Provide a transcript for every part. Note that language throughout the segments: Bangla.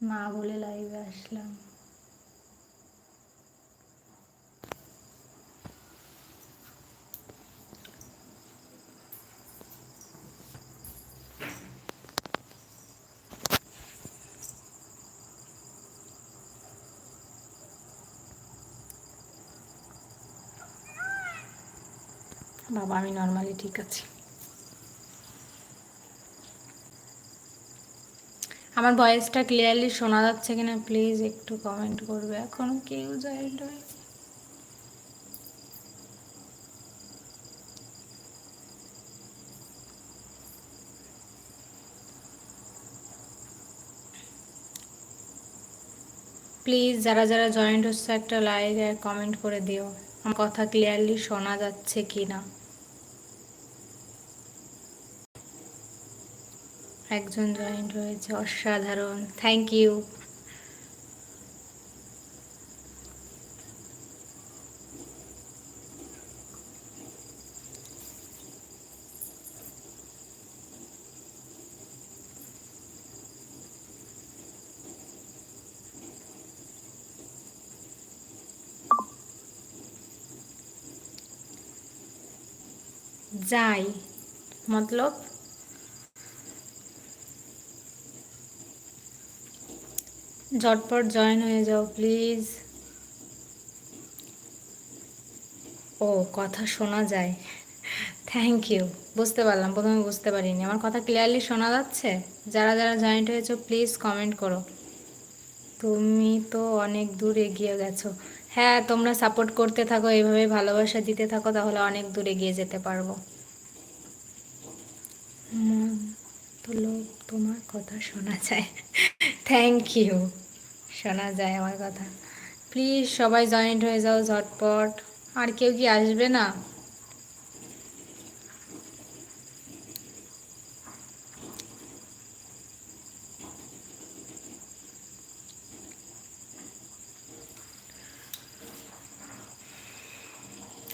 না বলে লাইভে আসলাম। বাবা আমি নর্মালি ঠিক আছি। আমার ভয়েসটা ক্লিয়ারলি শোনা যাচ্ছে কিনা প্লিজ একটু কমেন্ট করবে। এখনও কেউ জয়েন্ট হয়? প্লিজ যারা যারা জয়েন্ট হচ্ছে একটা লাইক আর কমেন্ট করে দিও। আমার কথা ক্লিয়ারলি শোনা যাচ্ছে কি না একজন জয়েন্ট হয়েছে অসাধারণ। থ্যাংক ইউ যাই মতলব ঝটপট জয়েন হয়ে যাও প্লিজ ও, কথা শোনা যায়। থ্যাংক ইউ বুঝতে পারলাম, প্রথমে বুঝতে পারিনি। আমার কথা ক্লিয়ারলি শোনা যাচ্ছে? যারা যারা জয়েন্ট হয়েছো প্লিজ কমেন্ট করো। তুমি তো অনেক দূর এগিয়ে গেছো। হ্যাঁ তোমরা সাপোর্ট করতে থাকো, এইভাবে ভালোবাসা দিতে থাকো, তাহলে অনেক দূর এগিয়ে যেতে পারব। তোমার কথা শোনা যায়। থ্যাংক ইউ শোনা যায় আমার কথা। প্লিজ সবাই জয়েন্ট হয়ে যাও ঝটপট। আর কেউ কি আসবে না?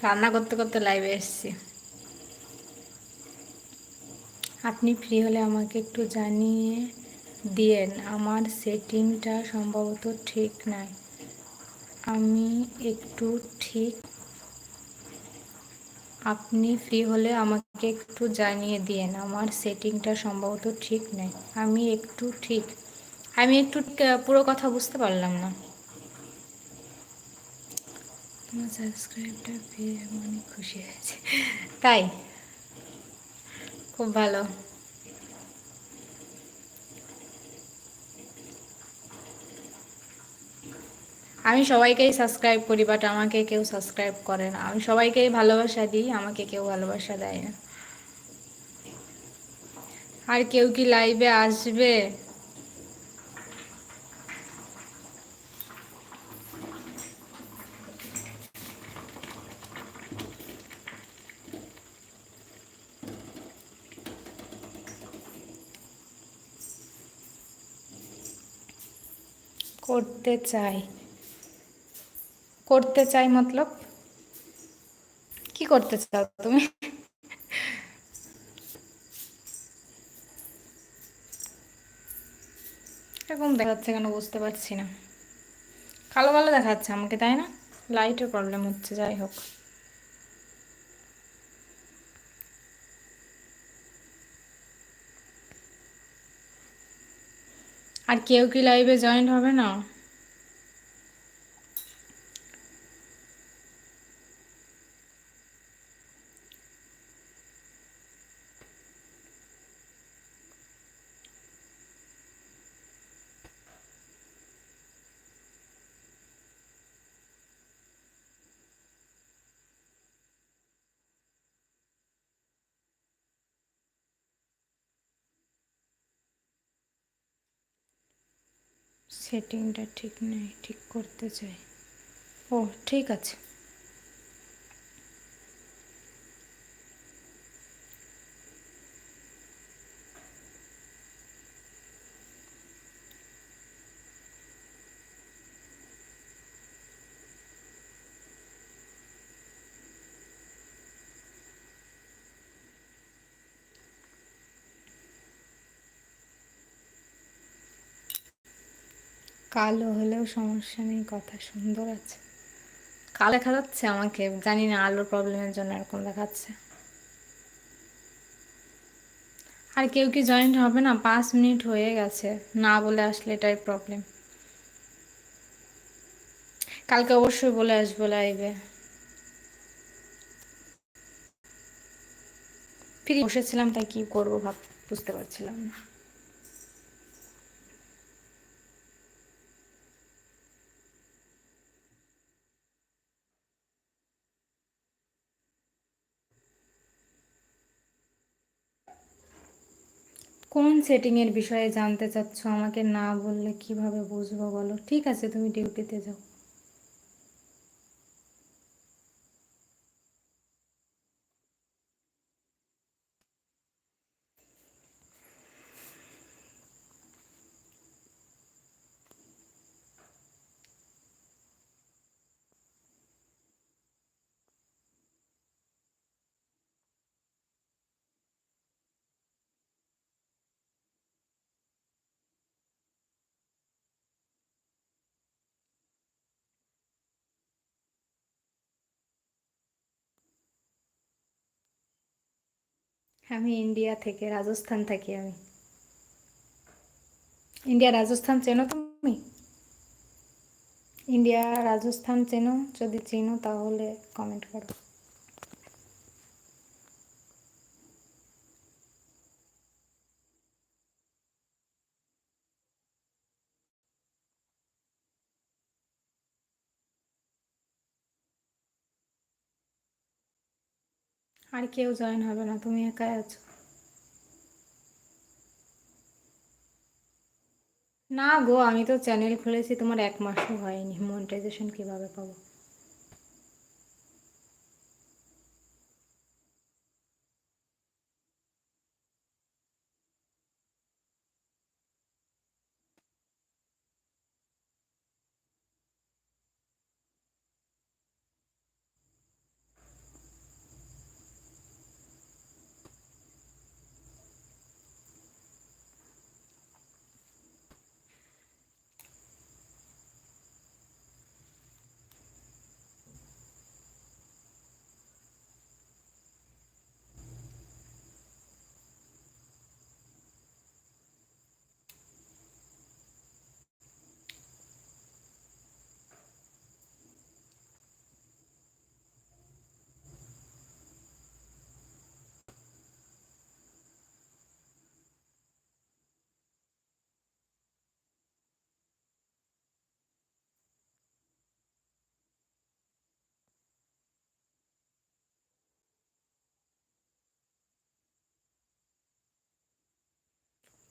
রান্না করতে করতে লাইভে এসছি। আপনি ফ্রি হলে আমাকে একটু জানিয়ে দিয়েন, আমার সেটিংটা সম্ভবত ঠিক নাই। আমি একটু ঠিক। আপনি ফ্রি হলে আমাকে একটু জানিয়ে দিয়েন, আমার সেটিংটা সম্ভবত ঠিক নাই। আমি একটু ঠিক। আমি একটু পুরো কথা বুঝতে পারলাম না। আমার সাবস্ক্রাইবটা পেয়ে অনেক খুশি হয়েছে। তাই? খুব ভালো। আমি সবাইকেই সাবস্ক্রাইব করি বাট আমাকে কেউ সাবস্ক্রাইব করে না। আমি সবাইকেই ভালোবাসা দিই, আমাকে কেউ ভালোবাসা দেয় না। আর কেউ কি লাইভে আসবে? করতে চাই। করতে চাই মতলব? কি করতে চাও তুমি? এরকম দেখাচ্ছে কেন বুঝতে পারছি না। কালো কালো দেখাচ্ছে আমাকে, তাই না? লাইটের প্রবলেম হচ্ছে, যাই হোক। আর কেউ কি লাইভে জয়েন হবে না? সেটিংটা ঠিক নেই ঠিক করতে চাই। ও ঠিক আছে। কালো হলেও সমস্যা নেই, কথা সুন্দর আছে। কালো দেখা যাচ্ছে আমাকে, জানি না আলোর প্রবলেমের জন্য এরকম দেখাচ্ছে। আর কেউ কি জয়েন্ট হবে না? পাঁচ মিনিট হয়ে গেছে, না বলে আসলে এটাই প্রবলেম কালকে অবশ্যই বলে আসব লাইভে ফিরে বসেছিলাম, তাই কি করব ভাব, বুঝতে পারছিলাম না কোন সেটিংয়ের বিষয়ে জানতে চাচ্ছ, আমাকে না বললে কীভাবে বুঝব বলো? ঠিক আছে, তুমি ডিউটিতে যাও। আমি ইন্ডিয়া থেকে, রাজস্থান থাকি আমি। ইন্ডিয়া, রাজস্থান চেনো তুমি? ইন্ডিয়া, রাজস্থান চেনো? যদি চেনো তাহলে কমেন্ট করো। আর কেউ জয়েন হবে না, তুমি একাই আছো। না গো, আমি তো চ্যানেল খুলেছি, তোমার এক মাসও হয়নি মনিটাইজেশন কীভাবে পাবো?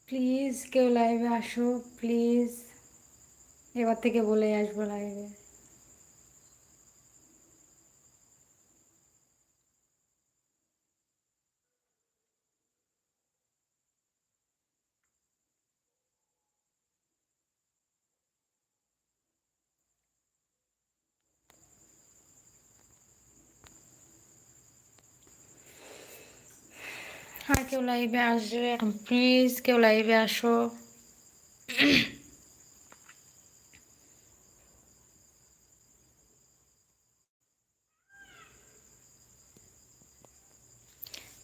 প্লিজ কেউ লাইভে আসো প্লিজ এবার থেকে বলে আসব লাইভে আর কেউ লাইভে আসবে প্লিজ কেউ লাইভে আসো।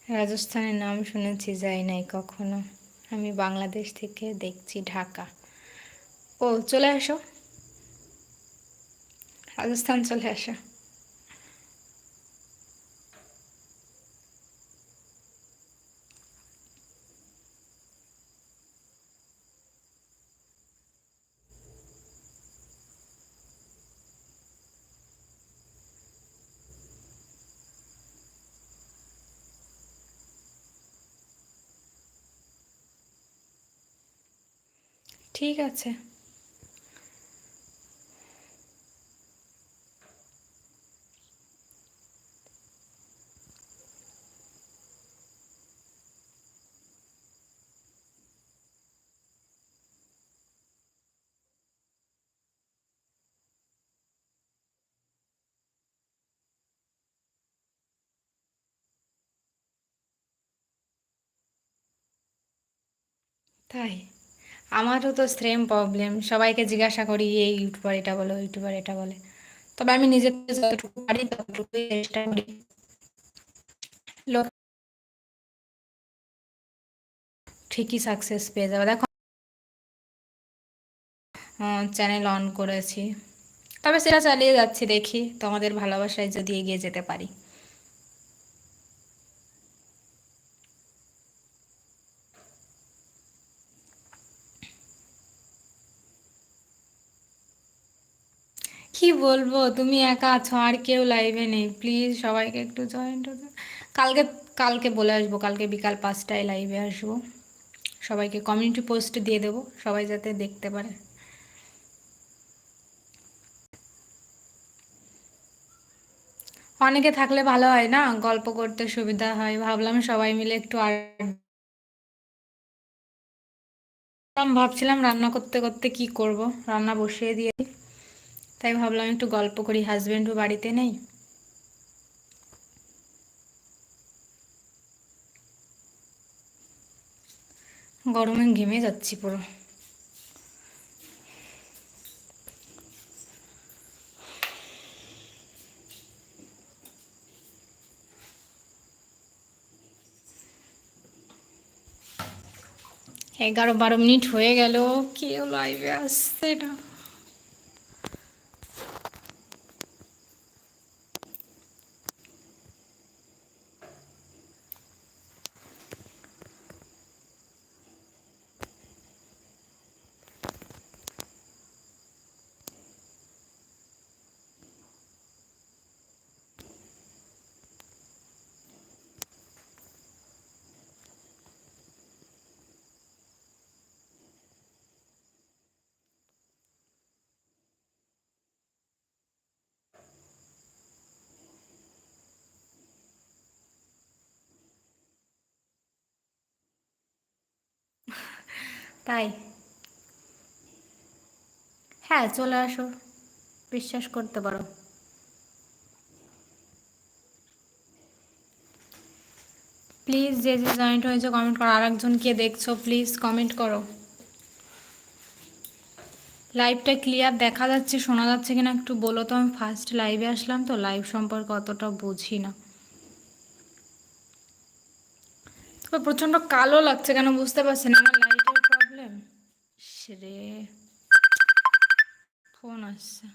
রাজস্থানের নাম শুনেছি, যাই নাই কখনো। আমি বাংলাদেশ থেকে দেখছি ঢাকা। ও, চলে আসো। রাজস্থান চলে আসো। ঠিক আছে তাই আমারও তো সেম প্রবলেম সবাইকে জিজ্ঞাসা করি, এই ইউটিউবার এটা বলো ইউটিউবার এটা বলে। তবে আমি নিজে যতটুকু পারি চেষ্টা করি। লোক ঠিকই সাকসেস পেয়ে যাবে। দেখো চ্যানেল অন করেছি। তবে সেটা চালিয়ে যাচ্ছি, দেখি তোমাদের ভালোবাসায় যদি এগিয়ে যেতে পারি। কি বলব? তুমি একা আছো, আর কেউ লাইভে নেই। প্লিজ সবাইকে একটু জয়েন্ট হতে কালকে কালকে বলে আসব, কালকে বিকাল পাঁচটায় লাইভে আসব। সবাইকে কমিউনিটি পোস্ট দিয়ে দেবো, সবাই যাতে দেখতে পারে। অনেকে থাকলে ভালো হয় না? গল্প করতে সুবিধা হয়। ভাবলাম সবাই মিলে একটু আর ভাবছিলাম রান্না করতে করতে কি করব? রান্না বসিয়ে দিয়ে তাই ভাবলাম একটু গল্প করি হাজবেন্ডও বাড়িতে নেই। গরমে ঘেমে যাচ্ছি পুরো। এগারো বারো মিনিট হয়ে গেল, কেউ লাইভে আসছে না। তাই? হ্যাঁ চলে আসো। বিশ্বাস করতে পারো। প্লিজ, যে যে জয়েন্ট হয়েছে, কমেন্ট করো। আর একজন কে দেখছ, প্লিজ কমেন্ট করো। লাইভটা ক্লিয়ার দেখা যাচ্ছে, শোনা যাচ্ছে কিনা একটু বলো তো। আমি ফার্স্ট লাইভে আসলাম তো লাইভ সম্পর্কে অতটা বুঝি না। তবে প্রচণ্ড কালো লাগছে কেন বুঝতে পারছি না। আমার প্রবলেম রে। ফোন আসছে।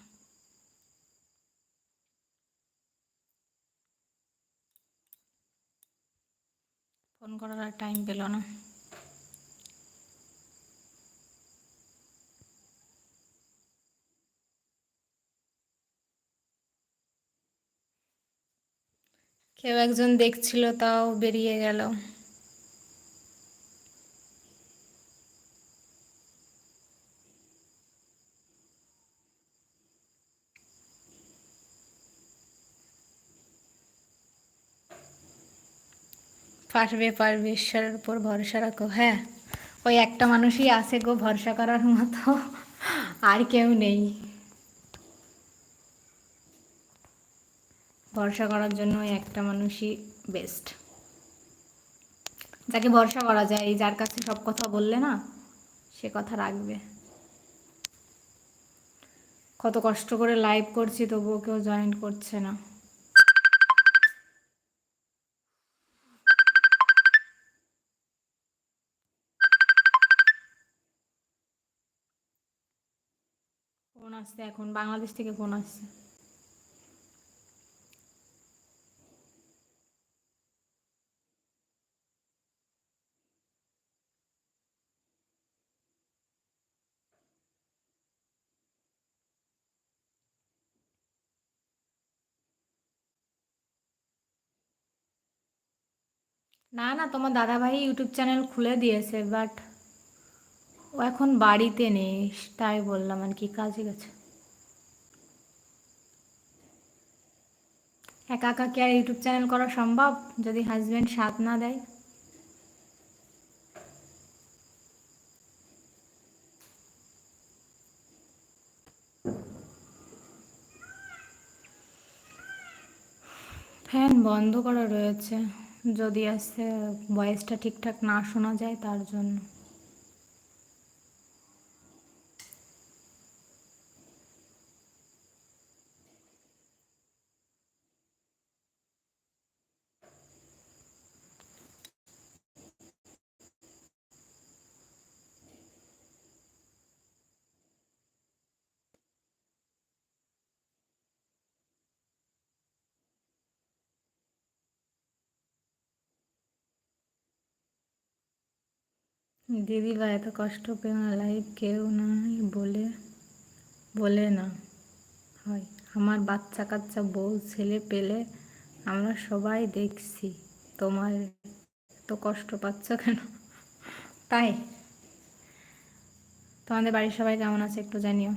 ফোন করার আর টাইম পেল না। কেউ একজন দেখছিল, তাও বেরিয়ে গেল। পারবে পারবে ঈশ্বরের উপর ভরসা রাখো হ্যাঁ? ওই একটা মানুষই আছে গো ভরসা করার মতো, আর কেউ নেই। ভরসা করার জন্য ওই একটা মানুষই বেস্ট যাকে ভরসা করা যায় যার কাছে সব কথা বললে না, সে কথা রাখবে। কত কষ্ট করে লাইভ করছি, তবুও কেউ জয়েন করছে না। আসছে, এখন বাংলাদেশ থেকে ফোন আসছে। না না, তোমার দাদাভাই ইউটিউব চ্যানেল খুলে দিয়েছে বাট ও এখন বাড়িতে নেই, তাই বললাম আর কি, কাজে গেছে। একা একা কি আর ইউটিউব চ্যানেল করা সম্ভব? যদি হাজব্যান্ড সাথ না দেয়? ফ্যান বন্ধ করা রয়েছে, যদি আসতে ভয়েসটা ঠিকঠাক না শোনা যায় তার জন্য। দিদি ভাই এত কষ্ট পেয়ে না লাইভ কেউ নাই বলে বলে না। হয়, আমার বাচ্চা কাচ্চা বউ, ছেলে পেলে আমরা সবাই দেখছি, তোমার তো কষ্ট পাচ্ছ কেন? তাই। তোমাদের বাড়ির সবাই কেমন আছে একটু জানিও।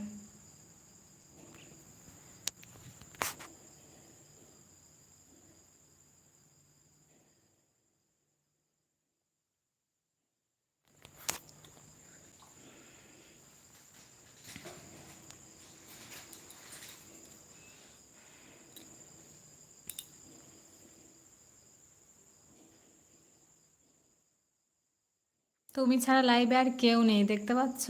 তুমি ছাড়া লাইভে আর কেউ নেই, দেখতে পাচ্ছ?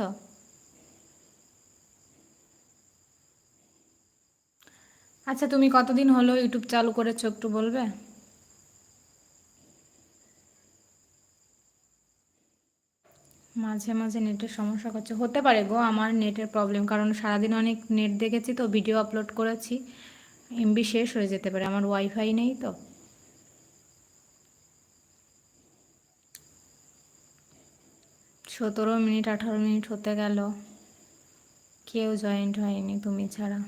আচ্ছা তুমি কতদিন হলো ইউটিউব চালু করেছ একটু বলবে? মাঝে মাঝে নেটের সমস্যা করছে। হতে পারে গো, আমার নেটের প্রবলেম কারণ সারাদিন অনেক নেট দেখেছি তো ভিডিও আপলোড করেছি। এমবি শেষ হয়ে যেতে পারে, আমার ওয়াইফাই নেই তো। সতেরো মিনিট আঠারো মিনিট হতে গেল। কেউ জয়েন্ট হয়নি তুমি ছাড়া।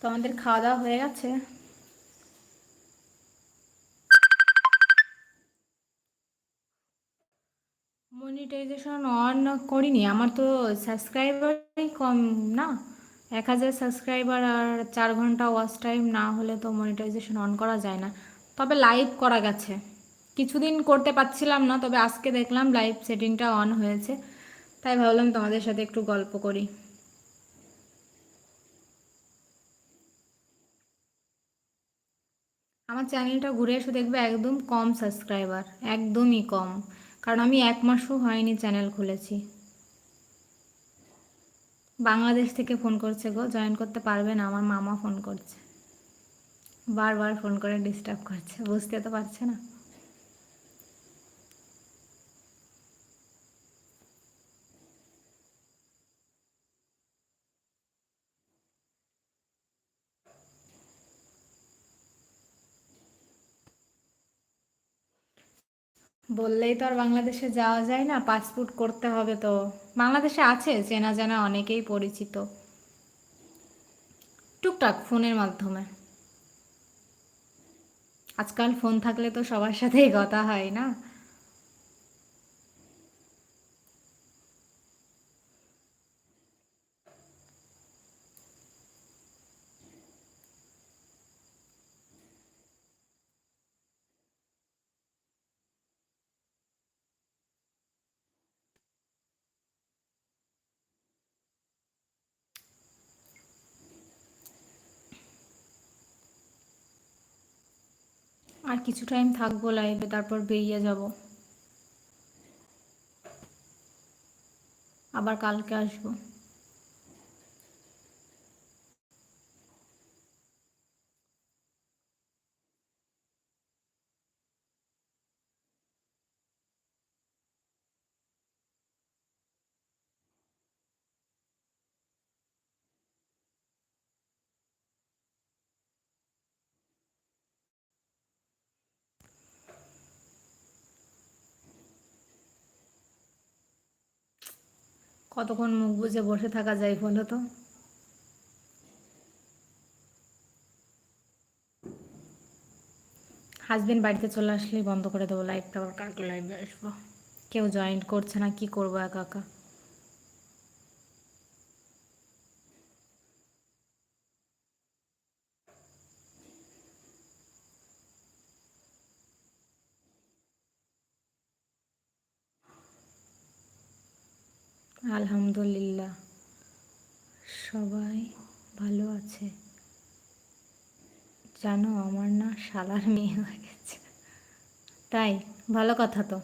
তো আমাদের খাওয়া দাওয়া হয়ে গেছে। মনিটাইজেশন অন করিনি, আমার তো সাবস্ক্রাইবারই কম না। এক হাজার সাবস্ক্রাইবার আর চার ঘণ্টা ওয়াচ টাইম না হলে তো মনিটাইজেশন অন করা যায় না। তবে লাইভ করা গেছে। কিছুদিন করতে পারছিলাম না, তবে আজকে দেখলাম লাইভ সেটিংটা অন হয়েছে। তাই ভাবলাম তোমাদের সাথে একটু গল্প করি। আমার চ্যানেলটা ঘুরে এসে দেখবে একদম কম সাবস্ক্রাইবার একদমই কম। কারণ আমি এক মাসও হয়নি চ্যানেল খুলেছি। বাংলাদেশ থেকে ফোন করছে গো জয়েন করতে পারবে না, আমার মামা ফোন করছে। বারবার ফোন করে ডিস্টার্ব করছে, বুঝতে তো পারছে না। বললেই তো আর বাংলাদেশে যাওয়া যায় না পাসপোর্ট করতে হবে তো। বাংলাদেশে আছে, চেনা জানা অনেকেই পরিচিত। টুকটাক ফোনের মাধ্যমে। আজকাল ফোন থাকলে তো সবার সাথেই কথা হয় না আর কিছু টাইম থাকব লাইভে তারপর বেরিয়ে যাব। আবার কালকে আসব। কতক্ষণ মুখ বুঝে বসে থাকা যায় বলো তো? হাজবেন্ড বাড়িতে চলে আসলে বন্ধ করে দেবো লাইভটা আবার কালকে লাইভে আসব। কেউ জয়েন করছে না, কি করব একা একা? আলহামদুলিল্লাহ। সবাই ভালো আছে। জানো, আমার না শালার মেয়ে হয়ে গেছে। তাই, ভালো কথা তো।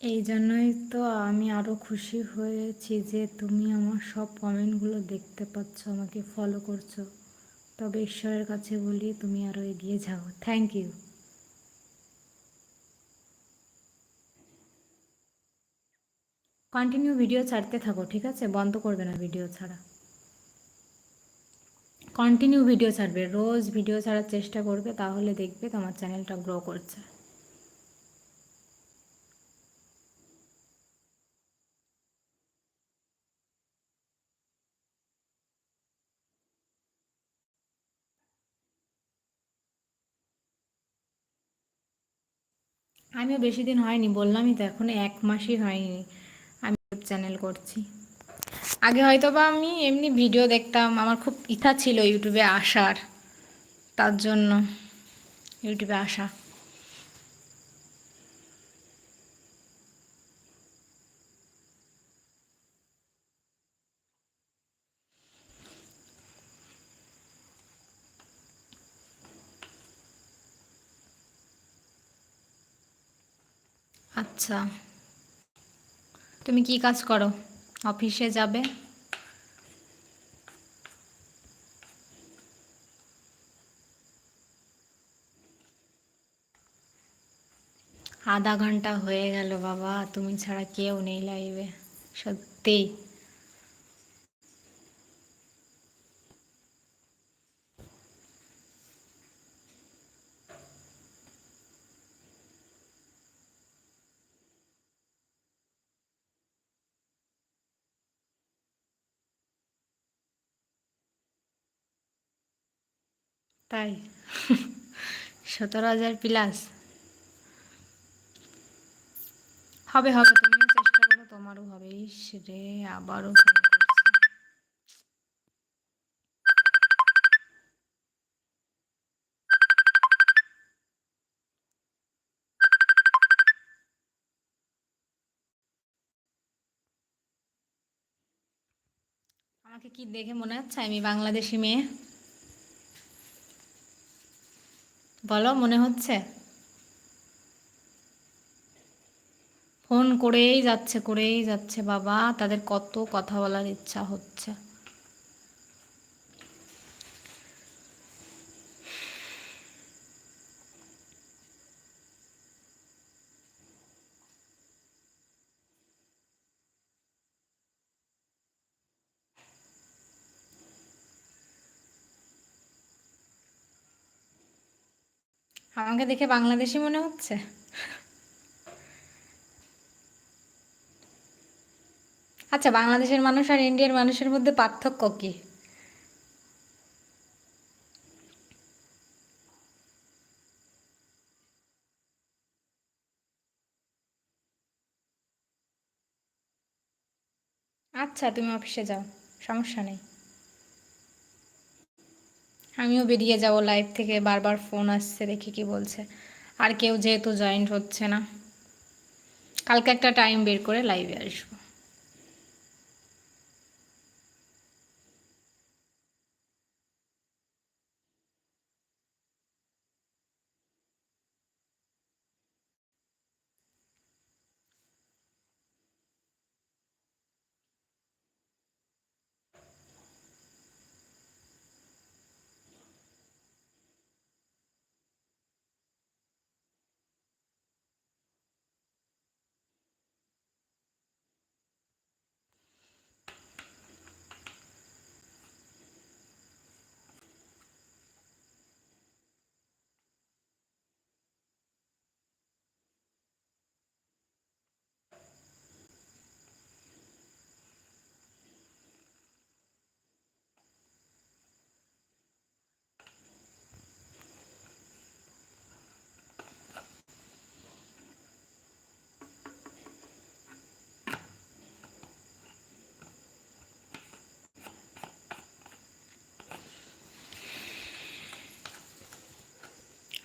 এই জন্যই তো আমি আরও খুশি হয়েছি যে তুমি আমার সব কমেন্টগুলো দেখতে পাচ্ছ, আমাকে ফলো করছ। তবে ঈশ্বরের কাছে বলি, তুমি আরও এগিয়ে যাও। থ্যাংক ইউ কন্টিনিউ ভিডিও ছাড়তে থাকো, ঠিক আছে? বন্ধ করবে না ভিডিও ছাড়া। কন্টিনিউ ভিডিও ছাড়বে। রোজ ভিডিও ছাড়ার চেষ্টা করবে, তাহলে দেখবে তোমার চ্যানেলটা গ্রো করছে। আমিও বেশি দিন হয়নি, বললামই তো এখন এক মাসই হয়নি। আমি ইউটিউব চ্যানেল করছি। আগে হয়তো বা আমি এমনি ভিডিও দেখতাম, আমার খুব ইচ্ছা ছিল ইউটিউবে আসার, তার জন্য ইউটিউবে আসা। আচ্ছা। তুমি কি কাজ করো? অফিসে যাবে? আধা ঘণ্টা হয়ে গেল বাবা, তুমি ছাড়া কেউ নেই লাইভে সত্যি তাই? সতেরো হাজার প্লাস হবে হবে, তুমিও চেষ্টা করো, তোমারও হবে। ইস রে, আবারও আমাকে কি দেখে মনে হচ্ছে আমি বাংলাদেশি মেয়ে? বলো, মনে হচ্ছে? ফোন করেই যাচ্ছে করেই যাচ্ছে, বাবা। তাদের কত কথা বলার ইচ্ছা হচ্ছে। আমাকে দেখে বাংলাদেশি মনে হচ্ছে? আচ্ছা বাংলাদেশের মানুষ আর ইন্ডিয়ার মানুষের মধ্যে পার্থক্য কি? আচ্ছা তুমি অফিসে যাও, সমস্যা নেই। আমিও বেরিয়ে যাব লাইভ থেকে, বারবার ফোন আসছে, দেখি কি বলছে। আর কেউ যেহেতু জয়েন্ট হচ্ছে না। কালকে একটা টাইম বের করে লাইভে আসব।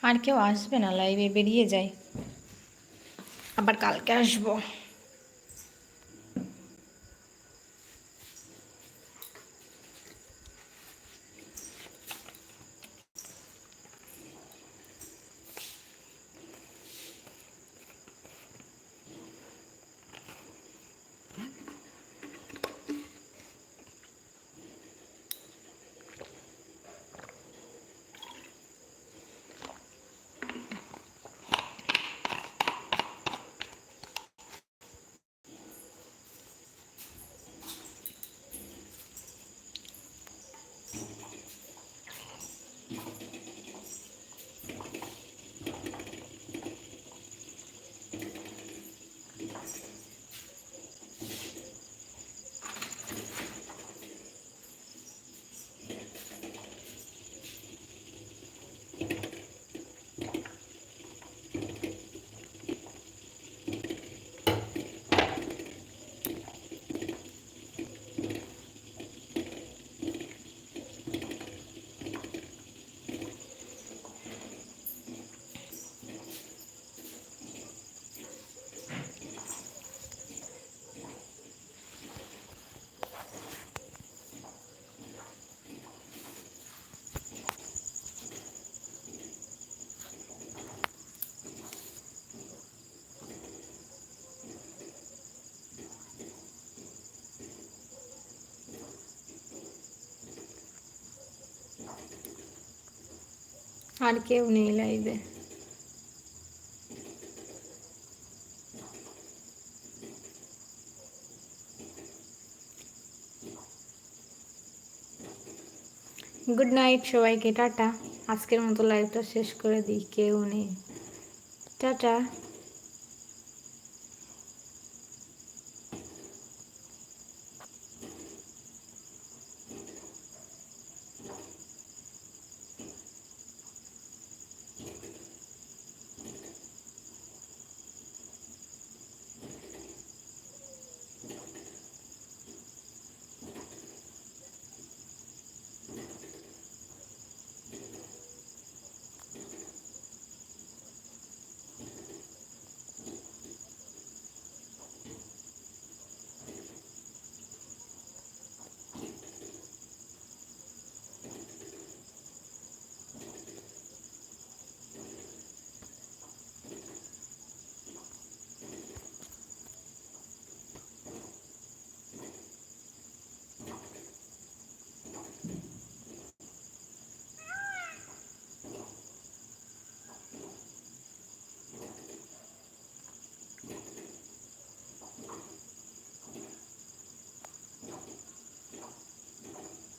আর কেউ আসবে না লাইভে বেরিয়ে যায় আবার কালকে আসব আর কেউ নেই লাইভে গুড নাইট সবাইকে, টাটা। আজকের মতো লাইভটা শেষ করে দিই, কেউ নেই। টাটা।